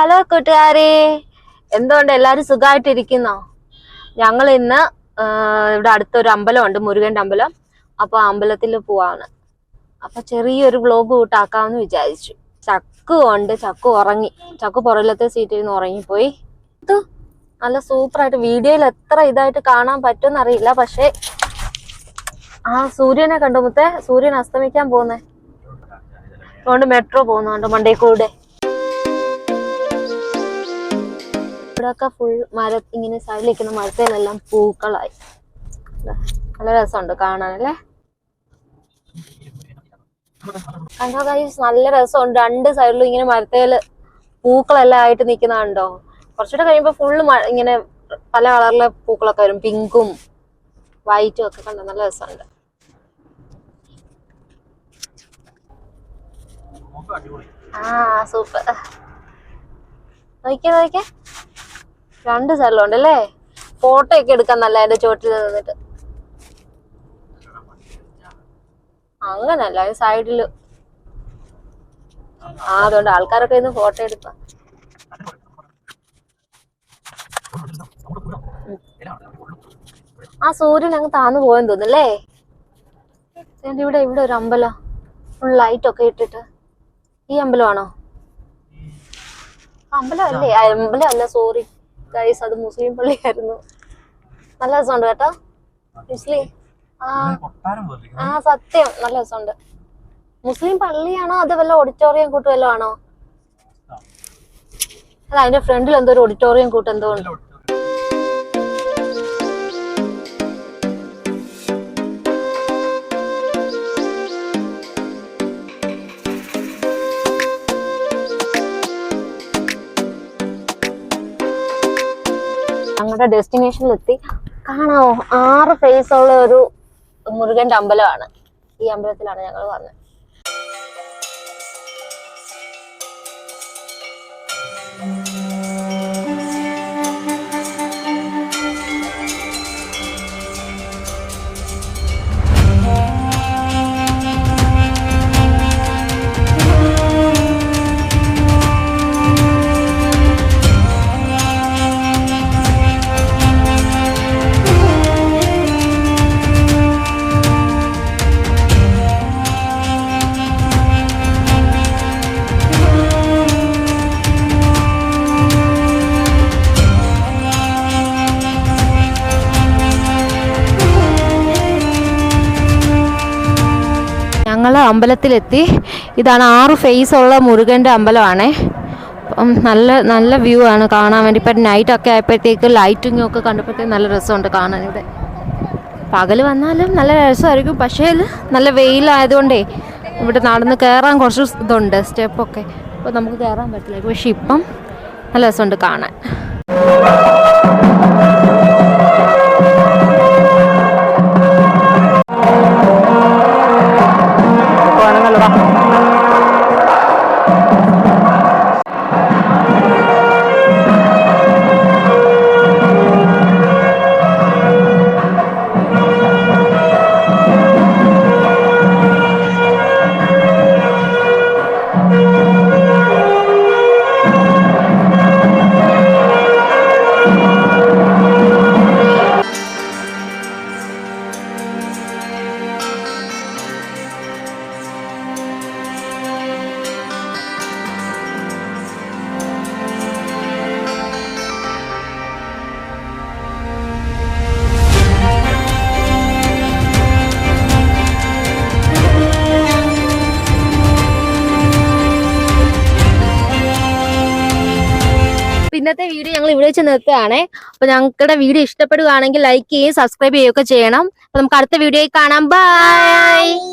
Hello കൂട്ടുകാരെ. എന്തുകൊണ്ട് എല്ലാരും സുഖമായിട്ടിരിക്കുന്നോ ഞങ്ങൾ ഇന്ന് ഇവിടെ അടുത്തൊരു അമ്പലമുണ്ട് മുരുകന്റെ അമ്പലം. അപ്പൊ അമ്പലത്തിൽ പോവാണ്. അപ്പൊ ചെറിയൊരു ബ്ലോഗ് കൂട്ടാക്കാമെന്ന് വിചാരിച്ചു. ചക്കു ഉണ്ട് ചക്കു ഉറങ്ങി. ചക്കു പുറകിലത്തെ സീറ്റിൽ നിന്ന് ഉറങ്ങിപ്പോയി. നല്ല സൂപ്പറായിട്ട് വീഡിയോയിൽ എത്ര ഇതായിട്ട് കാണാൻ പറ്റുമെന്നറിയില്ല. പക്ഷെ ആ സൂര്യനെ കണ്ടു മുത്തേ സൂര്യൻ അസ്തമിക്കാൻ പോകുന്നേ. അതുകൊണ്ട് മെട്രോ പോകുന്നുണ്ട് മണ്ടേ കൂടെ ഇവിടെയൊക്കെ ഫുൾ മര ഇങ്ങനെ സൈഡിലിരിക്കുന്ന മരത്തിലെല്ലാം പൂക്കളായി. നല്ല രസമുണ്ട് കാണാനല്ലേ കണ്ടോ ഗൈസ് നല്ല രസമുണ്ട്. രണ്ട് സൈഡിലും ഇങ്ങനെ മരത്തേൽ പൂക്കളെല്ലാം ആയിട്ട് നിൽക്കുന്ന കണ്ടോ? കുറച്ചുകൂടെ കഴിയുമ്പോൾ ഫുള്ള് ഇങ്ങനെ പല കളറിലെ പൂക്കളൊക്കെ വരും. പിങ്കും വൈറ്റും ഒക്കെ കണ്ടോ? നല്ല രസമുണ്ട്. ആ സൂപ്പർ നോക്കിയേ നോക്കിയേ രണ്ട് സ്ഥലമുണ്ട് അല്ലേ? ഫോട്ടോ ഒക്കെ എടുക്കാൻ നല്ല അതിന്റെ ചോട്ടിൽ നിന്നിട്ട്. അങ്ങനല്ല സൈഡിൽ ആ അതുകൊണ്ട് ആൾക്കാരൊക്കെ ഇന്ന് ഫോട്ടോ എടുക്കാം ആ സൂര്യൻ അങ്ങ് താന്നു പോയെന്ന് തോന്നുന്നല്ലേ എന്റെ ഇവിടെ ഇവിടെ ഒരു അമ്പലം. ഫുൾ ലൈറ്റ് ഒക്കെ ഇട്ടിട്ട്. ഈ അമ്പലമാണോ? അമ്പലം അല്ലേ അമ്പലം അല്ല സോറി ഗൈസ് അത് മുസ്ലിം പള്ളിയായിരുന്നു. നല്ല രസമുണ്ട് കേട്ടോ. മുസ്ലിം ആ ആ സത്യം. നല്ല രസമുണ്ട്. മുസ്ലിം പള്ളിയാണോ അത് വല്ല ഓഡിറ്റോറിയം കൂട്ട് വല്ലതും ആണോ അല്ല അതിന്റെ ഫ്രണ്ടിൽ എന്തോ ഒരു ഓഡിറ്റോറിയം കൂട്ട് എന്തോ ഉണ്ട്. ഞങ്ങളുടെ ഡെസ്റ്റിനേഷനിലെത്തി. കാണാമോ ആറ് ഫേസ് ഉള്ള ഒരു മുരുകന്റെ അമ്പലമാണ്. ഈ അമ്പലത്തിലാണ് ഞങ്ങൾ വന്നത്. ഞങ്ങൾ അമ്പലത്തിലെത്തി. ഇതാണ് ആറ് ഫേസ് ഉള്ള മുരുകന്റെ അമ്പലമാണേ. അപ്പം നല്ല നല്ല വ്യൂ ആണ് കാണാൻ വേണ്ടി. ഇപ്പം നൈറ്റൊക്കെ ആയപ്പോഴത്തേക്ക് ലൈറ്റിങ്ങും ഒക്കെ കണ്ടപ്പോഴത്തേക്ക് നല്ല രസമുണ്ട് കാണാൻ ഇവിടെ. പകൽ വന്നാലും നല്ല രസമായിരിക്കും. പക്ഷേ നല്ല വെയിലായതുകൊണ്ടേ ഇവിടെ നടന്ന് കയറാൻ കുറച്ച് ഇതുണ്ട് സ്റ്റെപ്പൊക്കെ അപ്പോൾ നമുക്ക് കയറാൻ പറ്റില്ല. പക്ഷെ ഇപ്പം നല്ല രസമുണ്ട് കാണാൻ. trabajo. ഇന്നത്തെ വീഡിയോ ഞങ്ങൾ ഇവിടെ വെച്ച് നിർത്തുകയാണേ. അപ്പൊ ഞങ്ങളുടെ വീഡിയോ ഇഷ്ടപ്പെടുകയാണെങ്കിൽ ലൈക്ക് ചെയ്യുകയും സബ്സ്ക്രൈബ് ചെയ്യുകയൊക്കെ ചെയ്യണം. അപ്പൊ നമുക്ക് അടുത്ത വീഡിയോയിൽ കാണാം. ബൈ